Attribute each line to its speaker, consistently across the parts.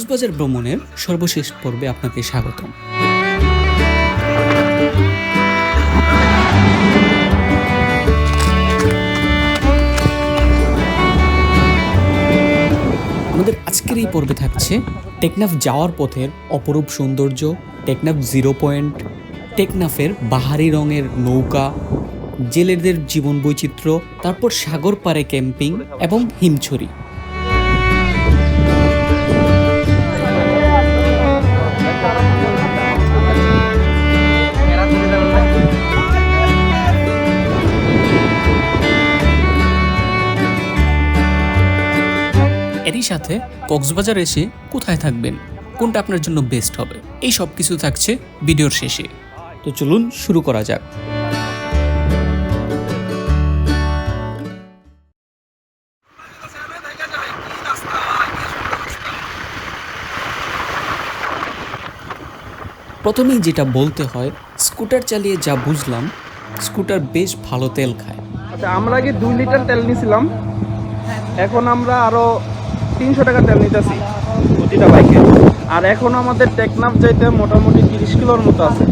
Speaker 1: কক্সবাজার ভ্রমণের সর্বশেষ পর্বে আপনাকে স্বাগতম। আমাদের আজকের এই পর্বে থাকছে টেকনাফ যাওয়ার পথের অপরূপ সৌন্দর্য, টেকনাফ জিরো পয়েন্ট, টেকনাফের বাহারি রঙের নৌকা, জেলেদের জীবন বৈচিত্র্য, তারপর সাগর পাড়ে ক্যাম্পিং এবং হিমছড়ি। এরই সাথে কক্সবাজার এসে কোথায় থাকবেন? কোনটা আপনার জন্য বেস্ট হবে? এই সব কিছু থাকছে ভিডিওর শেষে। তো চলুন শুরু করা যাক। প্রথমেই যেটা বলতে হয়, স্কুটার চালিয়ে যা বুঝলাম, স্কুটার বেশ ভালো তেল খায়।
Speaker 2: আচ্ছা আমরা আগে দুই লিটার তেল নিয়েছিলাম এখন আমরা আরও তিনশো টাকা তেল নিতেছি প্রতিটা বাইকে। আর এখন আমাদের টেকনাফ যাইতে মোটামুটি তিরিশ কিলোর মতো আছে।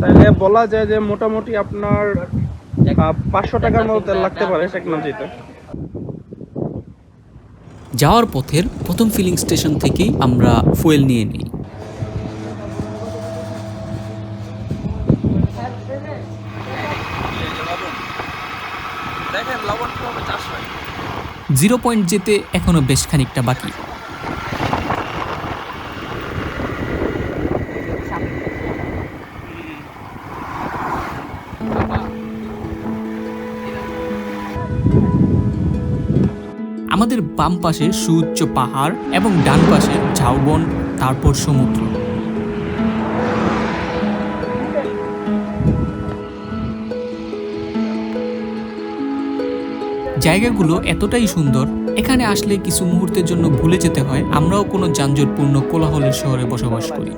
Speaker 2: তাহলে বলা যায় যে মোটামুটি আপনার পাঁচশো টাকার মতো তেল লাগতে পারে টেকনাফ যাইতে।
Speaker 1: যাওয়ার পথের প্রথম ফিলিং স্টেশন থেকেই আমরা ফুয়েল নিয়ে নিই
Speaker 2: দেখেন লবণ কীভাবে চাষ হয়
Speaker 1: জিরো পয়েন্ট যেতে এখনও বেশ খানিকটা বাকি। আমাদের বাম পাশে সুউচ্চ পাহাড় এবং ডান পাশে ঝাউবন, তারপর সমুদ্র। জায়গাগুলো এতটাই সুন্দর, এখানে আসলে কিছু মুহূর্তের জন্য ভুলে যেতে হয়, আমরাও কোনো যানজটপূর্ণ, কোলাহলের শহরে বসবাস করি।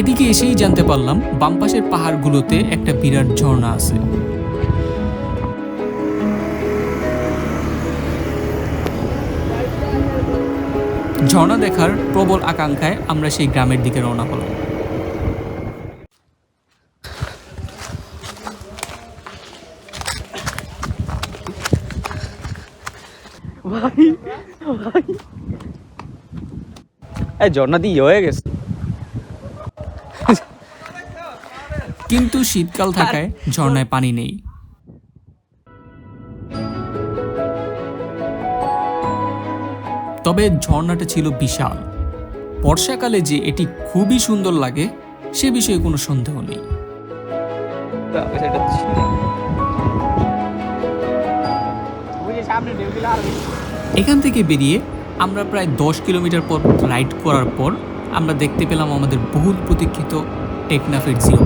Speaker 1: এদিকে এসেই জানতে পারলাম, বাম পাশের পাহাড়গুলোতে একটা বিরাট ঝর্ণা আছে। ঝর্ণা দেখার প্রবল আকাঙ্ক্ষায় আমরা সেই গ্রামের দিকে রওনা হলাম। কিন্তু শীতকাল থাকায় ঝর্ণায় পানি নেই। তবে ঝর্ণাটা ছিল বিশাল। বর্ষাকালে যে এটি খুবই সুন্দর লাগে, সে বিষয়ে কোনো সন্দেহ নেই। এখান থেকে বেরিয়ে আমরা প্রায় দশ কিলোমিটার পর রাইড করার পর আমরা দেখতে পেলাম আমাদের বহুল প্রতীক্ষিত টেকনাফের জিও।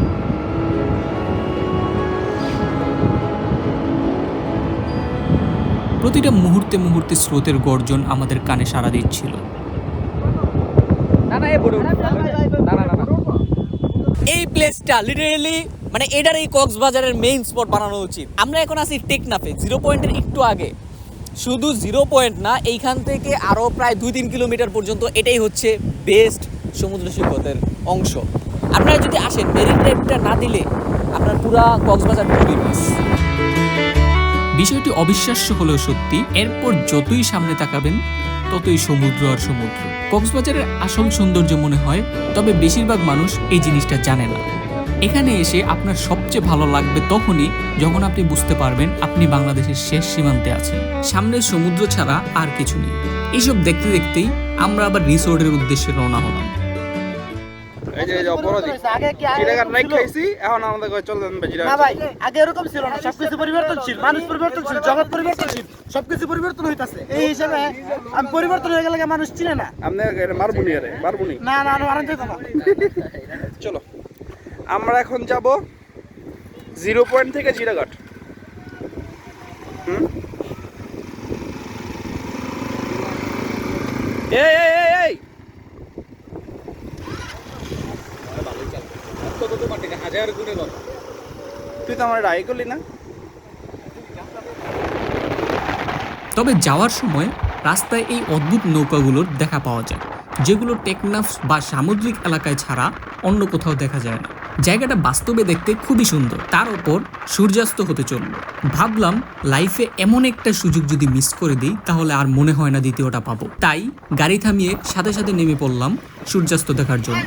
Speaker 1: প্রতিটা মুহূর্তে মুহূর্তে স্রোতের গর্জন আমাদের কানে সাড়া দিচ্ছিল।
Speaker 2: না না এ বড় না না না না
Speaker 3: এই প্লেসটা লিটারেলি মানে এটার এই কক্সবাজারের মেইন স্পট বানানো উচিত। আমরা এখন আছি টেকনাফে জিরো পয়েন্টের একটু আগে। শুধু জিরো পয়েন্ট না, এইখান থেকে আরও প্রায় দুই তিন কিলোমিটার পর্যন্ত এটাই হচ্ছে বেস্ট সমুদ্র সৈকতের অংশ। আপনারা যদি আসেন মেরিন ড্রাইভটা না দিলে আপনার পুরা কক্সবাজার পুরোই মিস
Speaker 1: বিষয়টি অবিশ্বাস্য হলেও সত্যি, এরপর যতই সামনে তাকাবেন, ততই সমুদ্র আর সমুদ্র। কক্সবাজারের আসল সৌন্দর্য মনে হয়, তবে বেশিরভাগ মানুষ এই জিনিসটা জানে না। এখানে এসে আপনার সবচেয়ে ভালো লাগবে তখনই যখন আপনি বুঝতে পারবেন আপনি বাংলাদেশের শেষ সীমান্তে আছেন। সামনে সমুদ্র ছাড়া আর কিছু নেই। এইসব দেখতে দেখতেই আমরা আবার রিসোর্টের উদ্দেশ্যে রওনা হলাম।
Speaker 2: এই যে অপরাধী। চিড়াগার নাই খাইছি এখন আমাদের কয় বেজিরা।
Speaker 4: না ভাই আগে এরকম ছিল না সবকিছু পরিবর্তনশীল মানুষ পরিবর্তনশীল জগৎ পরিবর্তনশীল সবকিছু পরিবর্তন হইতাছে। এই হিসাবে আমি পরিবর্তন হয়ে গেলে মানুষ চিনে না।
Speaker 2: আপনি মারবুনি আরে মারবুনি।
Speaker 4: না না না মারান যেত না
Speaker 2: চলো। আমরা এখন যাব জিরো পয়েন্ট থেকে জিরাঘাট। তুই তো রায় করলি না।
Speaker 1: তবে যাওয়ার সময় রাস্তায় এই অদ্ভুত নৌকাগুলোর দেখা পাওয়া যায়, যেগুলো টেকনাফ বা সামুদ্রিক এলাকায় ছাড়া অন্য কোথাও দেখা যায় না। জায়গাটা বাস্তবে দেখতে খুবই সুন্দর। তার ওপর সূর্যাস্ত হতে চলল। ভাবলাম লাইফে এমন একটা সুযোগ যদি মিস করে দিই, তাহলে আর মনে হয় না দ্বিতীয়টা পাবো। তাই গাড়ি থামিয়ে সাথে সাথে নেমে পড়লাম সূর্যাস্ত দেখার জন্য।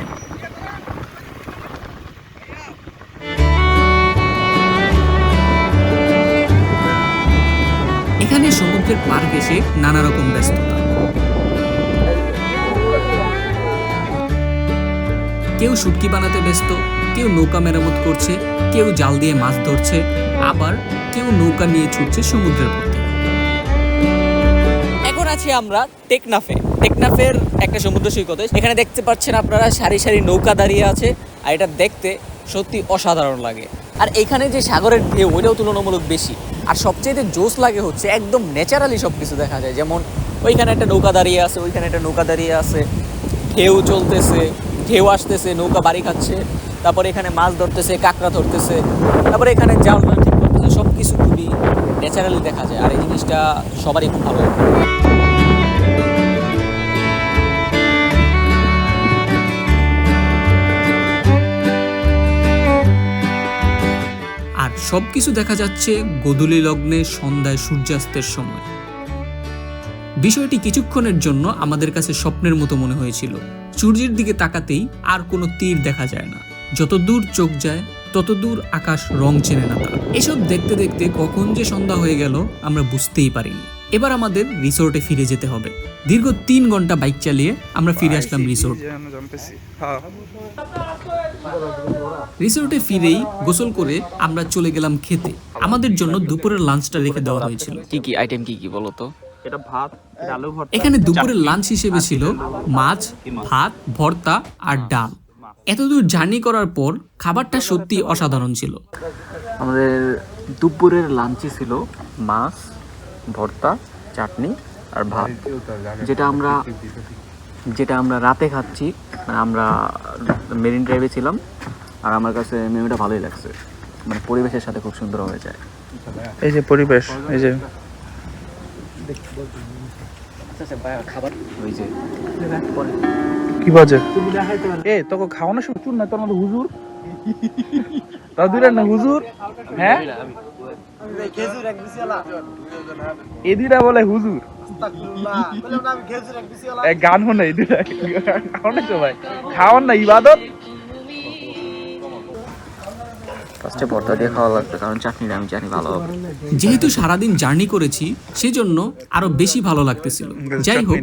Speaker 1: এখানে সমুদ্রের পার এসে নানা রকম ব্যস্ততা। কেউ শুটকি বানাতে ব্যস্ত কেউ নৌকা মেরামত করছে, কেউ জাল দিয়ে মাছ ধরছে, আবার কেউ নৌকা নিয়ে ছুটছে সমুদ্রের পথে।
Speaker 3: এখন আছি আমরা টেকনাফে। টেকনাফের একটা সমুদ্র সৈকতে। এখানে দেখতে পাচ্ছেন আপনারা সারি সারি নৌকা দাঁড়িয়ে আছে, আর এটা দেখতে সত্যি অসাধারণ লাগে। আর এখানে যে সাগরের ঢেউ ওইটাও তুলনামূলক বেশি। আর সবচেয়ে জোশ লাগে হচ্ছে, একদম ন্যাচারালি সব কিছু দেখা যায়। যেমন ওইখানে একটা নৌকা দাঁড়িয়ে আছে, ওইখানে একটা নৌকা দাঁড়িয়ে আছে। ঢেউ চলতেছে, ঢেউ আসতেছে, নৌকা বাড়ি খাচ্ছে। তারপরে এখানে মাছ ধরতেছে, কাঁকড়া ধরতেছে, তারপরে এখানে জালনা ঠিক করতেছে সব কিছু খুবই ন্যাচারালি দেখা যায় আর এই জিনিসটা সবারই খুব ভালো
Speaker 1: আর সবকিছু দেখা যাচ্ছে গোধূলি লগ্নে সন্ধ্যায় সূর্যাস্তের সময়। বিষয়টি কিছুক্ষণের জন্য আমাদের কাছে স্বপ্নের মতো মনে হয়েছিল। সূর্যের দিকে তাকাতেই আর কোনো তীর দেখা যায় না। যত দূর চোখ যায় তত দূর আকাশ রং চেনে না তার। এসব দেখতে দেখতে কখন যে সন্ধ্যা হয়ে গেল আমরা বুঝতেই পারিনি। এবার আমাদের রিসোর্টে ফিরে যেতে হবে। দীর্ঘ তিন ঘণ্টা বাইক চালিয়ে আমরা ফিরে আসলাম রিসোর্ট। রিসোর্টে ফিরেই গোসল করে আমরা চলে গেলাম খেতে। আমাদের জন্য দুপুরের লাঞ্চটা রেখে দেওয়া হয়েছিল।
Speaker 3: কি কি আইটেম কি কি বলো তো?
Speaker 2: এটা ভাত এটা আলু ভর্তা
Speaker 1: এখানে দুপুরের লাঞ্চ হিসেবে ছিল মাছ? ভাত ভর্তা আর ডাল। এতদূর জার্নি করার পর খাবারটা সত্যি অসাধারণ ছিল।
Speaker 3: আমাদের দুপুরের লাঞ্চে ছিল মাছ ভর্তা চাটনি আর ভাত। যেটা আমরা যেটা আমরা রাতে খাচ্ছি মানে আমরা মেরিন ড্রাইভে ছিলাম আর আমার কাছে মেনুটা ভালোই লাগছে। মানে পরিবেশের সাথে খুব সুন্দর হয়ে যায়।
Speaker 2: এই যে পরিবেশ এই যে
Speaker 3: খাবার? ওই যে
Speaker 2: কি বাজে? এ তোকে খাওয়ানো সময় চুন না তোর মধ্যে হুজুর। তাও দুইটা না হুজুর? হ্যাঁ? এ দুইটা বলে হুজুর। এ গান হো না এই দুইটা খাওয়ানো সবাই খাওয়ান না ইবাদত?
Speaker 3: ফার্স্টে ভর্তা দিয়ে খাওয়া লাগবে কারণ চাটনিটা আমি জানি ভালো হবে।
Speaker 1: যেহেতু সারাদিন জার্নি করেছি সেজন্য আরও বেশি ভালো লাগতেছিল। যাই হোক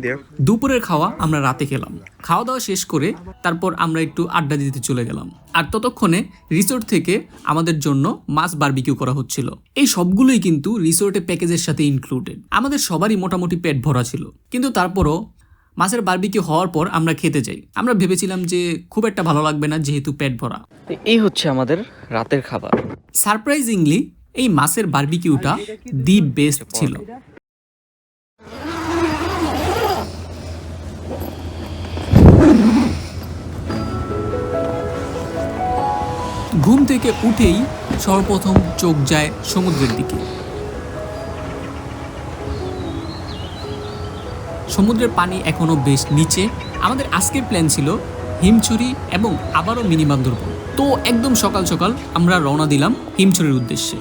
Speaker 1: দুপুরের খাওয়া আমরা রাতে খেলাম। খাওয়া দাওয়া শেষ করে তারপর আমরা একটু আড্ডা দিতে চলে গেলাম। আর ততক্ষণে রিসোর্ট থেকে আমাদের জন্য মাছ বারবিকিউ করা হচ্ছিল। এই সবগুলোই কিন্তু রিসোর্টে প্যাকেজের সাথে ইনক্লুডেড আমাদের সবারই মোটামুটি পেট ভরা ছিল। কিন্তু তারপরও মাছের বারবিকিউ হওয়ার পর আমরা খেতে যাই। আমরা ভেবেছিলাম যে খুব একটা ভালো লাগবে না যেহেতু পেট ভরা।
Speaker 3: এই হচ্ছে আমাদের রাতের খাবার।
Speaker 1: সারপ্রাইজিংলি এই মাছের বারবিকিউটা দি বেস্ট ছিল। ঘুম থেকে উঠেই সর্বপ্রথম চোখ যায় সমুদ্রের দিকে। সমুদ্রের পানি এখনও বেশ নিচে। আমাদের আজকের প্ল্যান ছিল হিমছড়ি এবং আবারও মিনি বান্দরবন তো একদম সকাল সকাল আমরা রওনা দিলাম হিমছড়ির উদ্দেশ্যে।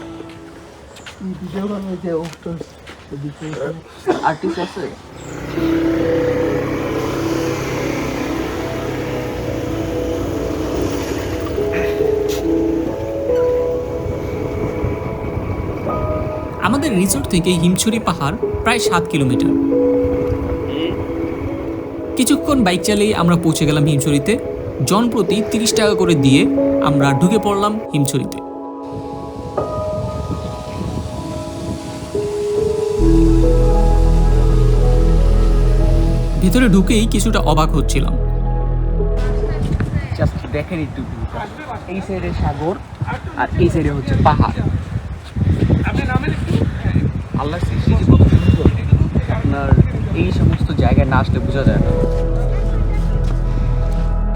Speaker 1: আমাদের রিসোর্ট থেকে হিমছড়ি পাহাড় প্রায় সাত কিলোমিটার। কিছুক্ষণ বাইক চালিয়ে আমরা পৌঁছে গেলাম হিমছড়িতে। জনপ্রতি তিরিশ টাকা করে দিয়ে আমরা ঢুকে পড়লাম হিমছড়িতে। ভেতরে ঢুকেই কিছুটা অবাক হচ্ছিলাম।
Speaker 3: জাস্ট দেখেন একটু এই সাইডে সাগর আর এই সাইডে হচ্ছে পাহাড়। আল্লাহ সৃষ্টি আপনার এই সমস্ত জায়গায় না আসলে বোঝা যায় না।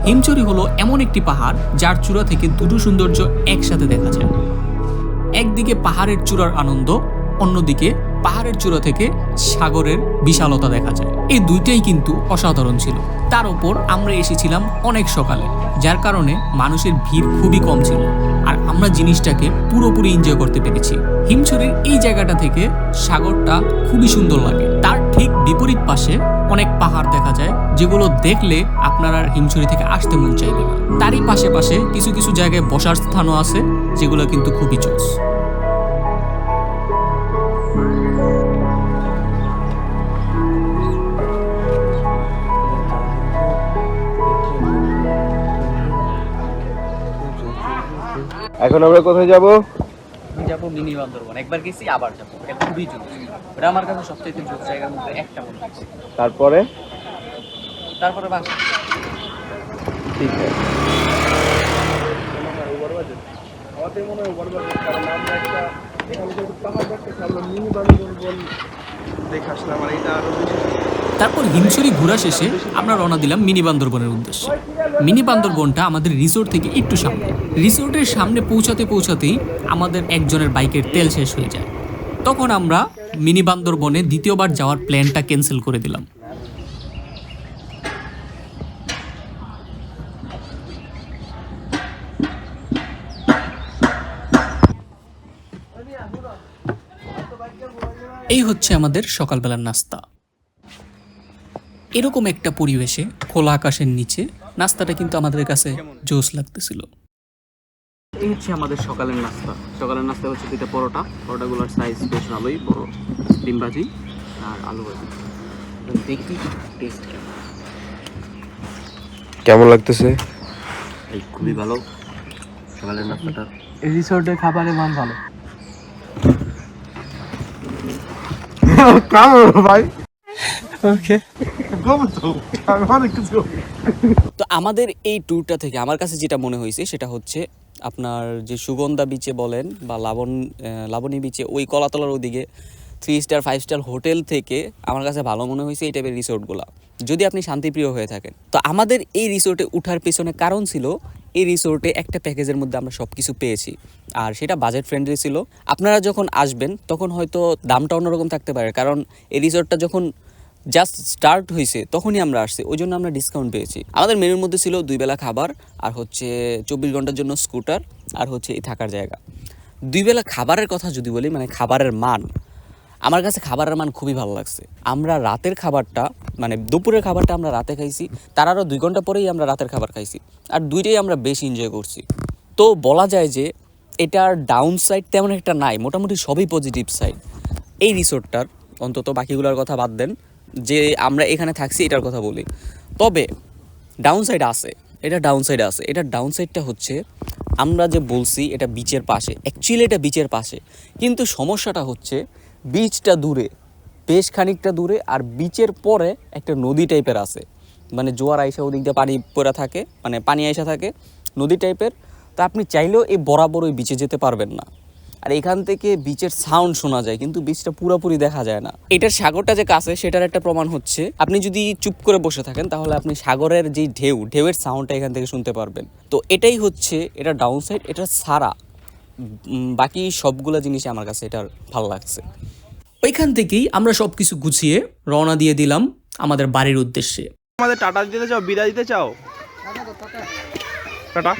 Speaker 1: হিমচরি হলো এমন একটি পাহাড় যার চূড়া থেকে দুটো সৌন্দর্য একসাথে দেখা যায়। একদিকে পাহাড়ের চূড়ার আনন্দ, অন্যদিকে পাহাড়ের চূড়া থেকে সাগরের বিশালতা দেখা যায়। এই দুইটাই কিন্তু অসাধারণ ছিল। তার উপর আমরা এসেছিলাম অনেক সকালে, যার কারণে মানুষের ভিড় খুবই কম ছিল আর আমরা জিনিসটাকে পুরোপুরি এনজয় করতে পেরেছি। হিমছড়ির এই জায়গাটা থেকে সাগরটা খুবই সুন্দর লাগে। তার ঠিক বিপরীত পাশে অনেক পাহাড় দেখা যায়, যেগুলো দেখলে আপনার আর হিমছড়ি থেকে আসতে মন চাইবে না। তারই পাশে পাশে কিছু কিছু জায়গায় বসার স্থানও আছে, যেগুলো কিন্তু খুবই চোস
Speaker 2: এখন আমরা কোথায় যাব?
Speaker 3: আমি যাব মিনি বান্দরবন একবার গেছি আবার যাব। এটা খুবই জোর। ওটা আমার কাছে সবচেয়ে জোর জায়গার মধ্যে একটা মনে হচ্ছে
Speaker 2: তারপরে?
Speaker 3: তারপরে বাসা।
Speaker 2: ঠিক আছে। দেখে আসলাম আর এটা আরও বেশি
Speaker 1: তারপর হিমছড়ি ঘোরা শেষে আমরা রওনা দিলাম মিনি বান্দরবনের উদ্দেশ্যে। মিনি বান্দরবনটা আমাদের রিসোর্ট থেকে একটু সামনে। রিসোর্টের সামনে পৌঁছাতে পৌঁছাতেই আমাদের একজনের বাইকের তেল শেষ হয়ে যায়। তখন আমরা মিনি বান্দরবনে দ্বিতীয়বার যাওয়ার প্ল্যানটা ক্যান্সেল করে দিলাম। এই হচ্ছে আমাদের সকালবেলার নাস্তা। এরকম একটা পরিবেশে খোলা আকাশের নিচে নাস্তাটা কিন্তু আমাদের কাছে জোস লাগতেছিল।
Speaker 3: এই হচ্ছে আমাদের সকালের নাস্তা। সকালের নাস্তা হচ্ছে দুইটা পরোটা। পরোটাগুলোর সাইজ বেশ ভালোই বড় ডিম ভাজি আর আলু ভাজি। দেখি টেস্ট কেমন।
Speaker 5: কেমন লাগতেছে?
Speaker 3: এই খুবই ভালো। সকালের নাস্তাটা
Speaker 4: রিসোর্টের খাবারের মান ভালো। ভাই? ওকে
Speaker 3: তো আমাদের এই ট্যুরটা থেকে আমার কাছে যেটা মনে হয়েছে সেটা হচ্ছে আপনার যে সুগন্ধা বিচে বলেন বা লাবণ লাবণী বিচে ওই কলাতলার ওদিকে three star five star hotel থেকে আমার কাছে ভালো মনে হয়েছে এই টাইপের রিসোর্টগুলো যদি আপনি শান্তিপ্রিয় হয়ে থাকেন। তো আমাদের এই রিসোর্টে উঠার পেছনে কারণ ছিল এই রিসোর্টে একটা প্যাকেজের মধ্যে আমরা সব কিছু পেয়েছি। আর সেটা বাজেট ফ্রেন্ডলি ছিল। আপনারা যখন আসবেন, তখন হয়তো দামটা অন্যরকম থাকতে পারে। কারণ এই রিসোর্টটা যখন জাস্ট স্টার্ট হয়েছে তখনই আমরা আসছি ওই জন্য আমরা ডিসকাউন্ট পেয়েছি। আমাদের মেনুর মধ্যে ছিল দুই বেলা খাবার, আর হচ্ছে চব্বিশ ঘণ্টার জন্য স্কুটার আর হচ্ছে এই থাকার জায়গা। দুই বেলা খাবারের কথা যদি বলি মানে খাবারের মান, আমার কাছে খাবারের মান খুবই ভালো লাগছে। আমরা রাতের খাবারটা মানে দুপুরের খাবারটা আমরা রাতে খাইছি, তার আরও দুই ঘণ্টা পরেই আমরা রাতের খাবার খাইছি, আর দুইটাই আমরা বেশ এনজয় করছি। তো বলা যায় যে, এটার ডাউন সাইড তেমন একটা নাই, মোটামুটি সবই পজিটিভ সাইড এই রিসোর্টটার অন্তত বাকিগুলোর কথা বাদ দেন যে আমরা এখানে থাকছি, এটার কথা বলি। তবে ডাউন সাইড আছে, এটা ডাউন সাইড আছে। এটা ডাউন সাইডটা হচ্ছে, আমরা যে বলছি, এটা বিচের পাশে। অ্যাকচুয়ালি এটা বিচের পাশে। কিন্তু সমস্যাটা হচ্ছে বিচটা দূরে, বেশ খানিকটা দূরে, আর বিচের পরে একটা নদী টাইপের আছে। মানে জোয়ার আইসা ওদিক দিয়ে পানি পড়ে থাকে মানে পানি আইসা থাকে, নদী টাইপের তো আপনি চাইলেও এই বরাবর ওই বিচে যেতে পারবেন না। আর এখান থেকে বিচের সাউন্ড শোনা যায় কিন্তু বিচটা পুরোপুরি দেখা যায় না। এটার সাগরটা যে কাছে সেটার একটা প্রমাণ হচ্ছে। আপনি যদি চুপ করে বসে থাকেন তাহলে আপনি সাগরের যে ঢেউ ঢেউয়ের সাউন্ডটা এখান থেকে শুনতে পারবেন। তো এটাই হচ্ছে এটা ডাউন সাইড এটা সারা। বাকি সবগুলো জিনিসই আমার কাছে এটার ভালো লাগছে।
Speaker 1: ওইখান থেকেই আমরা সব কিছু গুছিয়ে রওনা দিয়ে দিলাম আমাদের বাড়ির উদ্দেশ্যে।
Speaker 2: আমাদের টাটা দিতে চাও বিদায় দিতে চাও? টাটা।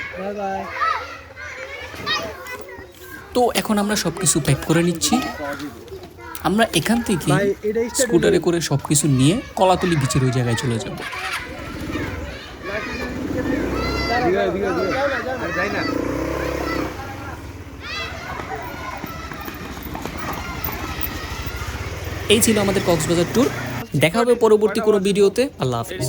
Speaker 1: তো এখন আমরা সব কিছু প্যাক করে নিচ্ছি। আমরা এখান থেকে স্কুটারে করে সব কিছু নিয়ে কলাতলি বিচের ওই জায়গায় চলে যাব। এই ছিল আমাদের কক্সবাজার ট্যুর দেখা হবে পরবর্তী কোনো ভিডিওতে আল্লাহ হাফিজ।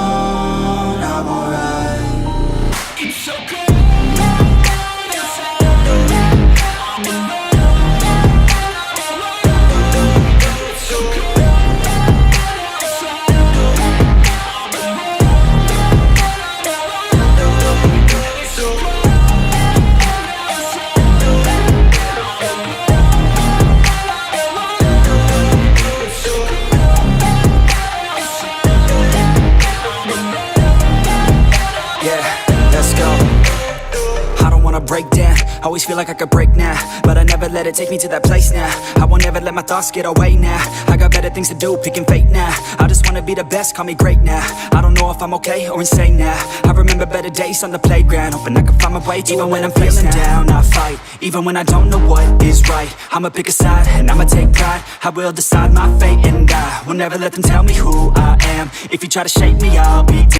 Speaker 5: I don't wanna break down. Always feel like I could break now, but I never let it take me to that place now. I won't ever let my thoughts get away now. I got better things to do, picking fate now. I just wanna be the best, call me great now. I don't know if I'm okay or insane now. I remember better days on the playground, hoping I can find my way even when I'm feeling down. I fight, even when I don't know what is right. I'ma pick a side and I'ma take pride. I will decide my fate and I will never let them tell me who I am. If you try to shape me, I'll be.